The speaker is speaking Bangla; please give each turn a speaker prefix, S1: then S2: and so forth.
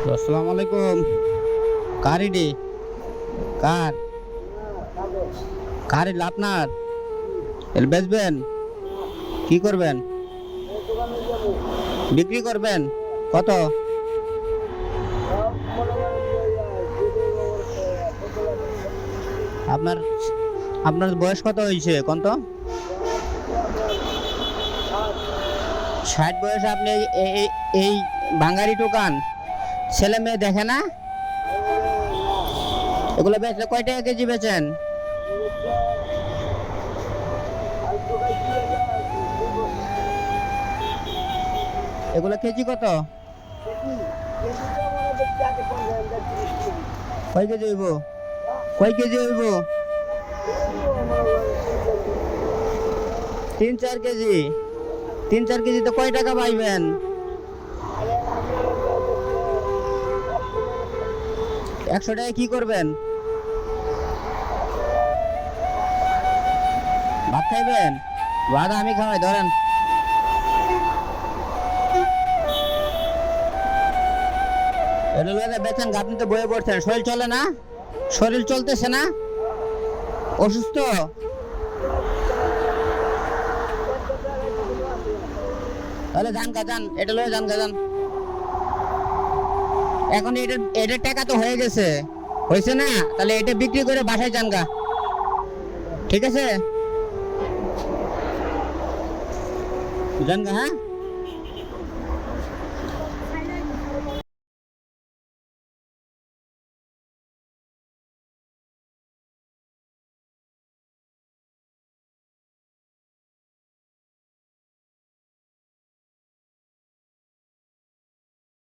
S1: আসসালামু আলাইকুম কার ইডি কার? কার ইডি আপনার? এল বেচবেন? কি করবেন? বিক্রি করবেন? কত? আপনার আপনার বয়স কত হয়েছে? কোন তো ষাট বয়সে আপনি এই- বাঙালি দোকান ছেলে মেয়ে দেখে না? এগুলো বেচলে কয় টাকা কেজি বেচেন? এগুলো কেজি কত? কয় কেজি হইব? কয় কেজি হইব? তিন চার কেজি। তিন চার কেজি তো কয় টাকা পাইবেন? একশো টাকা কি করবেন? ভাত খাইবেন? ভাত আমি খাওয়াই, ধরেন। লইয়া বেচেন, আপনি তো বয়ে পড়ছেন, শরীর চলে না? শরীর চলতেছে না? অসুস্থ? তাহলে যান কা যান, এটা লয়ে যান যান। এখন এটা এটা টাকা তো হয়ে গেছে। হয়েছে না? তাহলে এটা বিক্রি করে বাসায় যান গা। ঠিক আছে? যান গা হ্যাঁ?